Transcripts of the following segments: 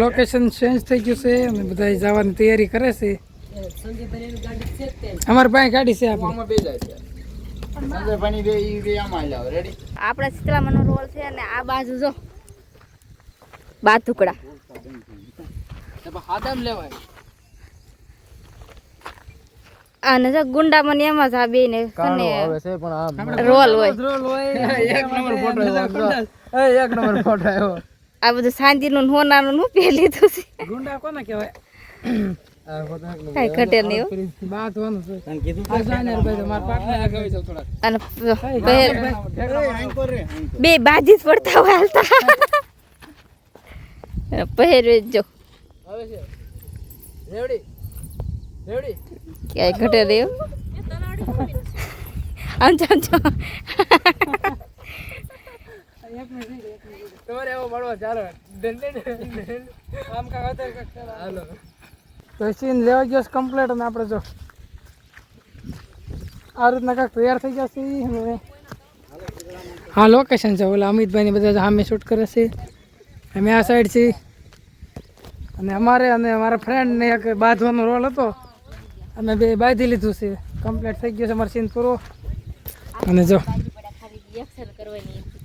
Location change થઈ ગયું છે અને બધા જવાની તૈયારી કરે છે. અમારી પાસે ગાડી છે આપણે. આપણા શીતળામાનો રોલ છે અને આ બાજુ જો. બા ટુકડા અને જો ગુંડા મને એમાં જ આ બે ને કને છે પણ આમ રોલ હોય. રોલ હોય. એક નંબર ફોટો એક નંબર ફોટો આવ્યો. આ બધું સાંજીનું ને હોનાનું નું પી લીધું છે. ગુંડા કોને કહેવાય? હો. બે બાજી જ પડતા હોય હાલતા. પહેરવે જ ક્યાંય ઘટે રહ્યો આમ આમ તમારે એવો મળવો ચાલો. આમ કાકા ચાલો. હાલો. તો સીન લેવા ગયો છે કમ્પ્લીટ અને આપણે જો આ રીતના કાંક તૈયાર થઈ જશે અને હા લોકેશન છે. ઓલા અમિતભાઈને બધા સામે શૂટ કરે છે. અમે આ સાઈડ છીએ. અને અમારે અને મારા ફ્રેન્ડને એક બાંધવાનો રોલ હતો. અમે બે બાંધી લીધું છે. કમ્પ્લીટ થઈ ગયો છે અમારો સીન પૂરો. અને જો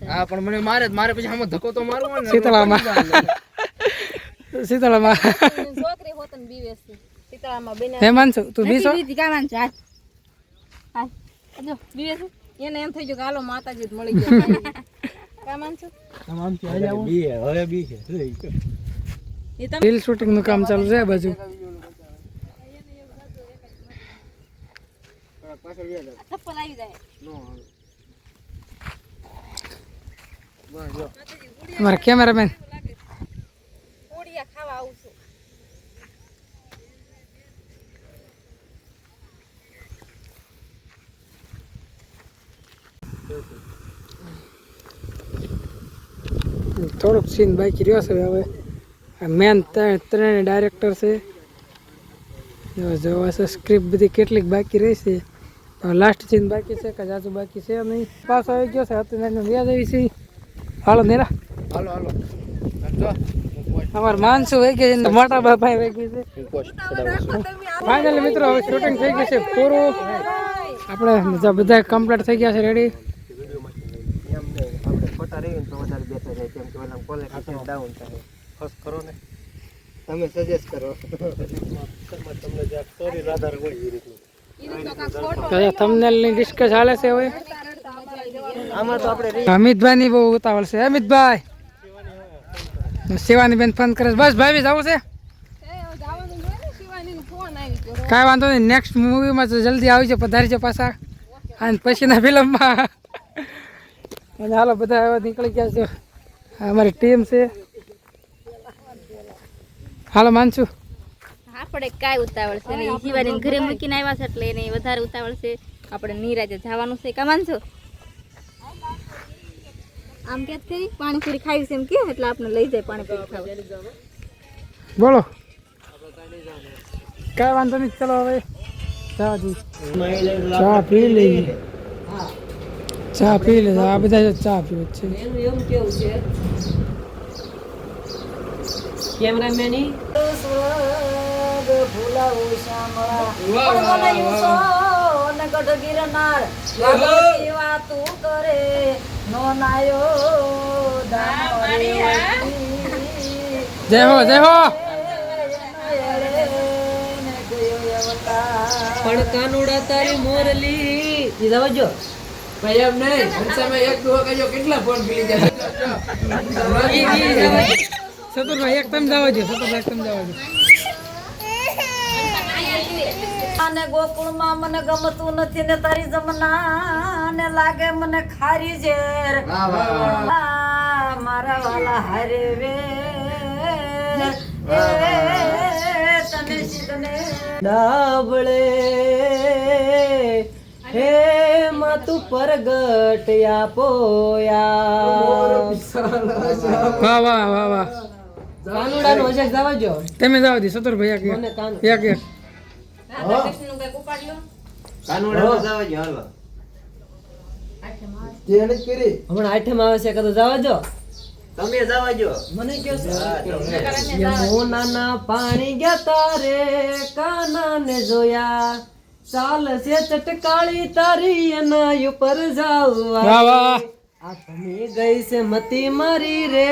હા પણ મને મારે મારે પછી આમાં ધક્કો તો મારવો ને શીતળામાં. શીતળામાં. છોકરી હોત ને બીવે છે. શીતળામાં બેન હેમાંશુ તું બીસો? બીજી કામાન છે હાલ. હાલ. જો બીવે છે? એને એમ થઈ ગયું કે હાલો માતાજી મળી ગયો. કામાન બી હવે બી છે? રીલ શૂટિંગનું કામ ચાલુ છે બાજુ. પાછળ આવી જાય. અમારા કેમેરામેન. થોડુંક સીન બાકી રહ્યો છે હવે. મેન ત્રણે ડાયરેક્ટર છે. જોવા છે સ્ક્રિપ્ટ બધી કેટલીક બાકી રહી છે. લાસ્ટ સીન બાકી છે કે જાજુ બાકી છે નહીં? પાસ આવી ગયો છે, અત્યારે વ્યાજ આવી છે. હાલો નીરા. હાલો હાલો. અમાર માનસુ વહી ગઈ છે મોટા બાપા વહી ગઈ છે. ફાઇનલી મિત્રો હવે શૂટિંગ થઈ ગયું છે પૂરું. આપણે બધા કમ્પ્લીટ થઈ ગયા છે રેડી આપણે ખોટા રહીએ ને તો વધારે બેટર રહે કેમ કે ઓલા ક્વોલિટી ડાઉન થાય ફર્સ્ટ ને તમે સજેસ્ટ કરો તમને ડિસ્કસ હાલે છે હવે. અમિતભાઈ ની બહુ ઉતાવળ છે. અમિતભાઈ! શિવાની બેન ફોન કરે છે. બસ ભાઈ જવું છે? કાંઈ વાંધો નહીં નેક્સ્ટ મૂવીમાં તો જલ્દી આવી જાઓ પધારી જાઓ પાછા. અને પછીના ફિલ્મમાં અને હાલો બધા એવા નીકળી ગયા છે. અમારી ટીમ છે. હાલો માનશું આપણે કાંઈ ઉતાવળ છે ને શિવાની ઘરે મૂકીને આવ્યા છે એટલે એને વધારે ઉતાવળ છે. આપણે નિરાજે જવાનું છે. કામાન છો આમ કે કરી પાણીપુરી ખાવી છે એમ કે એટલે આપણે લઈ જાય પાણીપુરી ખાવા. બોલો. કાંઈ વાંધો નહીં ચલો હવે ચા ચા પી લઈએ. ચા પી લે આ બધા ચા પીવે છે. જય હો જય હો. પણ કાનુડા તારી મોરલી. દીધા વજો ભાઈ એમ નહીં. હંસામાં એક દો કહેજો કેટલા ફોન પીલી જાય સતુરભાઈ એક તમે જવા દો સતુરભાઈ તમે જવા દો અને ગોકુળમાં મને ગમતું નથી ને તારી જમના. ને લાગે મને ખારી ઝેર. વાહ વાહ વાહ. આ મારા વાલા હરે વે. તને ડાબળે હે મતું પરગટ પોયા. વાહ વાહ વાહ વાહ. કાનુડા નો હજે જવા જો તમે જવા દો સતુરભાઈ એક મને એક એક. કાનુડા જવા જો હાલો. હમણાં આઠમ આવે છે કદો જવા જો તમે જવા જો મને કહો છો. યમુનાના પાણી ગયા તારે કાના ને જોયા. ચાલ છે ચટકાળી તારી એના ઉપર વાહ આ તમે ગઈ છે મતી મારી રે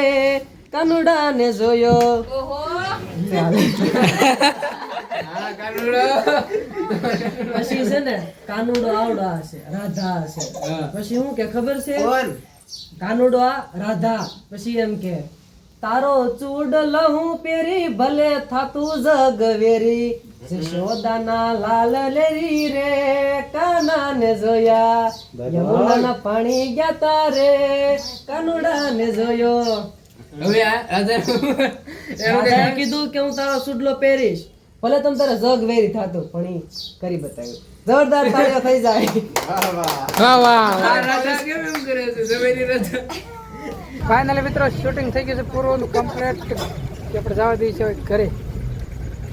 કાનુડા ને જોયો પછી છે ને કાનુડો આવડા હશે રાધા હશે પછી હું કે ખબર છે? કાનુડો આ રાધા. પછી એમ કે તારો ચૂડ લહું પેરી ભલે થાતું જગવેરી જશોદાના લાલ લેરી રે કાના ને જોયા યમુના પાણી ગયા તારે કાનુડા ને જોયો રાધાએ કીધું કે હું તારો સુડલો પહેરીશ. ભલે તમ તારે જગ વેરી થતો પણ એ કરી બતાવ્યું. જોરદાર તાળીઓ થઈ જાય. વાહ વાહ વાહ. વાહ ફાઇનલી મિત્રો શૂટિંગ થઈ ગયું છે પૂરું કમ્પ્લીટ આપણે જવા દઈએ છીએ ઘરે.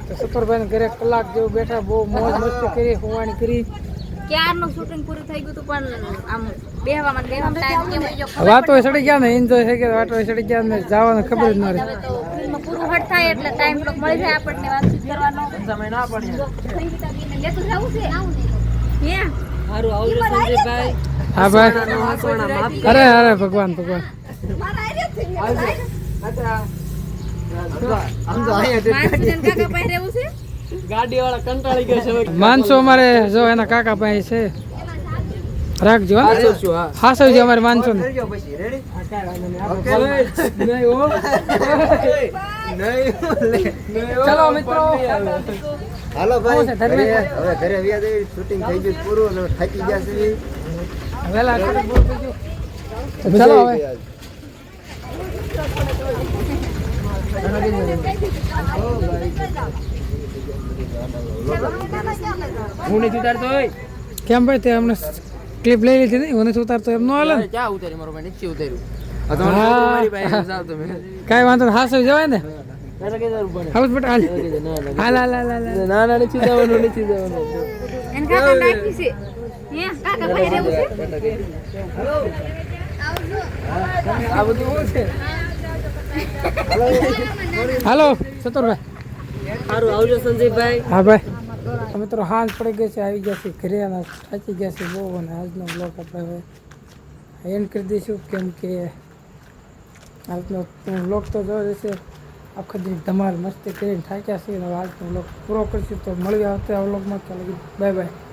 તો સત્તરભાઈ ઘરે કલાક જેવું બેઠા બહુ મોજ મસ્તી કરી હોવાણી કરી. ક્યારનું શૂટિંગ પૂરું થઈ ગયું હતું પણ આમ વાતો સડી ગયા ને એન્જોય થઈ ગયા વાતો સડી ગયા ને જવાનું ખબર જ ન રહી. હવે તો ફિલ્મ પૂરું હટ થાય એટલે ટાઈમ થોડોક મળી જાય આપણને વાતચીત કરવાનો. સમય ના પડે. સંગીતા બેનને લેતું જવું છે? હે સારું આવજો સંજયભાઈ. હા ભાઈ. અરે અરે ભગવાન ભગવાન. માનસો અમારે જો એના કાકા પાસે છે. રાખજો હો. સૌ છે અમારે માનસો ને કરજો પછી રેડી ચલો મિત્રો. હાલો ભાઈ હવે ઘરે વ્યા શૂટિંગ થઈ ગયું પૂરું અને થાકી ગયા છે. તો ચલો હવે. હું નથી ઉતારતો હોય? કેમ ભાઈ તે અમને ક્લિપ લઈ લીધી નહીં મને ઉતારતો એમ ન હાલે ક્યાં ઉતારી મારો ભાઈ નીચે ઉતાર્યું. કાંઈ વાંધો નહીં હાસો જવાય ને? હાઉસ બટ હાલ. હાલ હાલ હાલ હાલ હાલ. ના ના નથી જવાનું નથી જવાનું. હાલો સતરભાઈ સારું આવજો સંજયભાઈ. હા ભાઈ. અમે તો હાંજ પડી ગઈ છે, આવી ગયા છે ઘરે અને ગયા છે બહુ અને આજનો બ્લોગ આપણે હવે એન્ડ કરી દઈશું. કેમ કે આજનો બ્લોગ તો જો જશે આખો દિવસ ધમાલ મસ્તી કરીને થાક્યા છે અને આજનો બ્લોગ પૂરો કરીશું. તો મળી આવતા આ બ્લોગમાં ચાલો બાય બાય